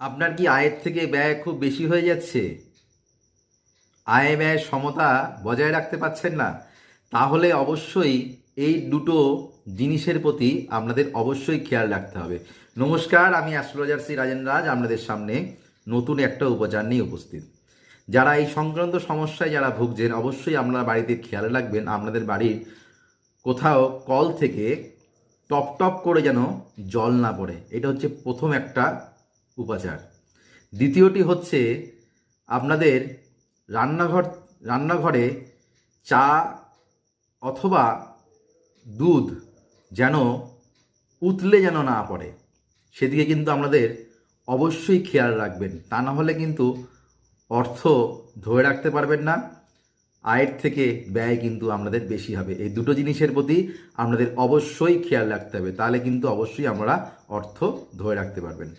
আপনার কি আয়ের থেকে ব্যয় খুব বেশি হয়ে যাচ্ছে? আয় ব্যয় সমতা বজায় রাখতে পারছেন না। তাহলে অবশ্যই এই দুটো জিনিসের প্রতি আপনাদের অবশ্যই খেয়াল রাখতে হবে। নমস্কার, আমি অ্যাস্ট্রোলজার শ্রী রাজেন রাজ, আপনাদের সামনে নতুন একটা উপচার নিয়ে উপস্থিত। যারা এই সংক্রান্ত সমস্যায় যারা ভুগছেন, অবশ্যই আপনারা বাড়িতে খেয়াল রাখবেন, আপনাদের বাড়ির কোথাও কল থেকে টপ টপ করে যেন জল না পড়ে। এটা হচ্ছে প্রথম একটা উপাচার। দ্বিতীয়টি হচ্ছে আপনাদের রান্নাঘর, রান্নাঘরে চা অথবা দুধ যেন উতলে যেন না পড়ে, সেদিকে কিন্তু আপনাদের অবশ্যই খেয়াল রাখবেন। তা না হলে কিন্তু অর্থ ধরে রাখতে পারবেন না, আয়ের থেকে ব্যয় কিন্তু আপনাদের বেশি হবে। এই দুটো জিনিসের প্রতি আপনাদের অবশ্যই খেয়াল রাখতে হবে, তাহলে কিন্তু অবশ্যই আমরা অর্থ ধরে রাখতে পারবেন।